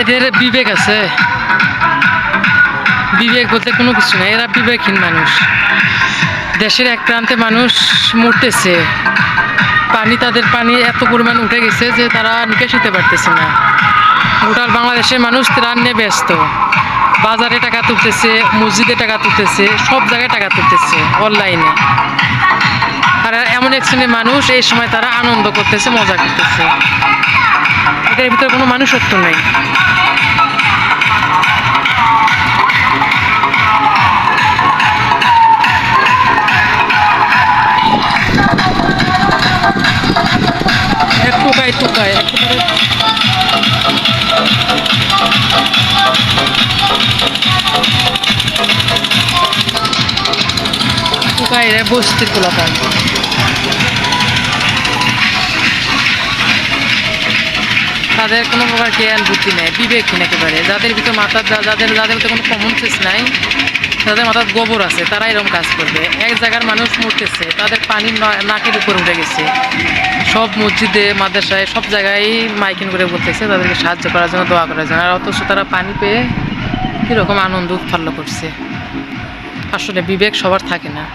এদের বিবেক আছে। বিবেক বলতে কোনো কিছু নাই, এরা বিবেকহীন মানুষ। দেশের এক প্রান্তে মানুষ মরতেছে। পানি, তাদের পানি এত পরিমাণ উঠে গেছে যে তারা নিকাশ নিতে পারতেছে না। গোটাল বাংলাদেশের মানুষ ত্রাণ নিয়ে ব্যস্ত। বাজারে টাকা তুলতেছে, মসজিদে টাকা তুলতেছে, সব জায়গায় টাকা তুলতেছে, অনলাইনে। আর এমন এক শ্রেণির মানুষ এই সময় তারা আনন্দ করতেছে, মজা করতেছে। এটার ভিতরে কোনো মানুষত্ব নেই। টুকায় রে বস্তির পোলাপান তাদের কোনো প্রকার জ্ঞান, বুদ্ধি নেই বিবেকহীন একেবারে। যাদের ভিতর মাথার যাদের যাদের ভিতরে কোনো কমন সেন্স নাই, যাদের মাথার গোবর আছে তারা এরকম কাজ করবে। এক জায়গার মানুষ মরতেছে, তাদের পানি নাকের উপর উঠে গেছে। সব মসজিদে, মাদ্রাসায়, সব জায়গায় মাইকিং করে বলতেছে তাদেরকে সাহায্য করার জন্য, দোয়া করার জন্য। আর অথচ তারা পানি পেয়ে কীরকম আনন্দ উৎফুল্ল করছে। আসলে বিবেক সবার থাকে না।